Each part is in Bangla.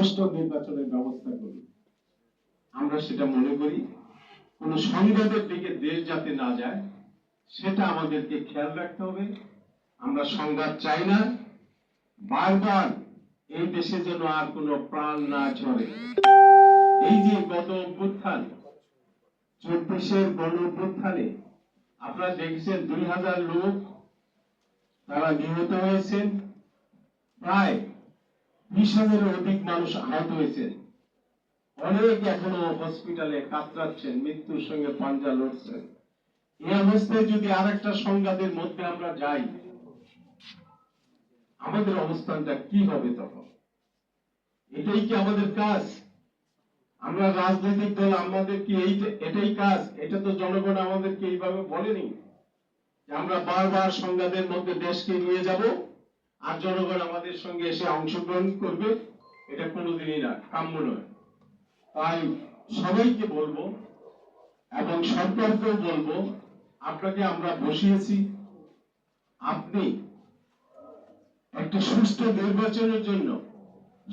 সুষ্ঠু নির্বাচনের ব্যবস্থা করুন আমরা সেটা মনে করি, কোন সংঘাতের দিকে দেশ যাতে না যায়, সেটা আমাদেরকে খেয়াল রাখতে হবে। আমরা সংঘাত চাই না। বারবার এই দেশে যেন আর কোনো প্রাণ না ঝরে। এই যে গত অভ্যুত্থান, চব্বিশের গণ অভ্যুত্থানে আপনারা দেখছেন দুই হাজার লোক তারা নিহত হয়েছেন। প্রায় বিশ হাজারের অধিক মানুষ আহত হয়েছেন। অনেক এখনও হসপিটালে কাতরাচ্ছেন, মৃত্যুর সঙ্গে পাঞ্জা লড়ছেন। এই অবস্থায় যদি আর একটা সংঘাতের মধ্যে আমরা যাই, আমাদের অবস্থানটা কি হবে তখন? এটাই কি আমাদের কাজ? আমরা রাজনৈতিক দল, আমাদের কি এই এটাই কাজ? এটা তো জনগণ আমাদেরকে এইভাবে বলেনি যে আমরা বারবার সংঘাতের মধ্যে দেশকে নিয়ে যাব। আর জনগণ আমাদের সঙ্গে এসে অংশগ্রহণ করবে, এটা কোনোদিনই না, কাম্য নয়। তাই সবাইকে বলব এবং সরকারকেও বলব, আপনাকে আমরা বসিয়েছি, আপনি একটা সুষ্ঠু নির্বাচনের জন্য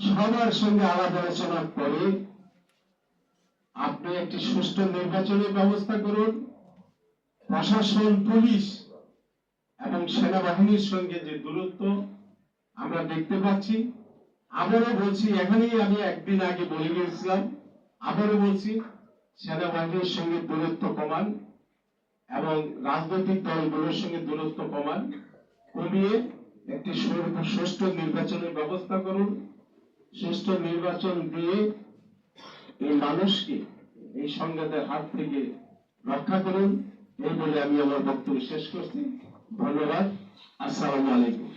সবার সঙ্গে আলাপ আলোচনা করে আপনি একটি সুষ্ঠু নির্বাচনের ব্যবস্থা করুন। প্রশাসন, পুলিশ এবং সেনাবাহিনীর সঙ্গে যে দূরত্ব আমরা দেখতে পাচ্ছি, আবারও বলছি, এখানেই আমি একদিন আগে বলে গিয়েছিলাম, আবারও বলছি, সেনাবাহিনীর সঙ্গে দূরত্ব কমান এবং রাজনৈতিক দলগুলোর সঙ্গে দূরত্ব কমান, কমিয়ে একটি সুষ্ঠু নির্বাচনের ব্যবস্থা করুন। সুষ্ঠু নির্বাচন দিয়ে এই মানুষকে এই সংঘাতের হাত থেকে রক্ষা করুন। এই বলে আমি আমার বক্তব্য শেষ করছি। ধন্যবাদ আসসালামু আলাইকুম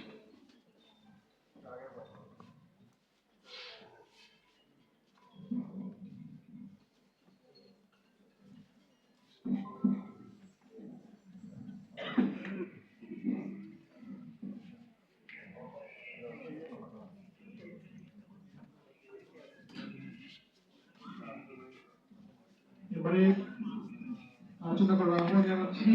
এবারে আলোচনা করার আহ্বান জানাচ্ছি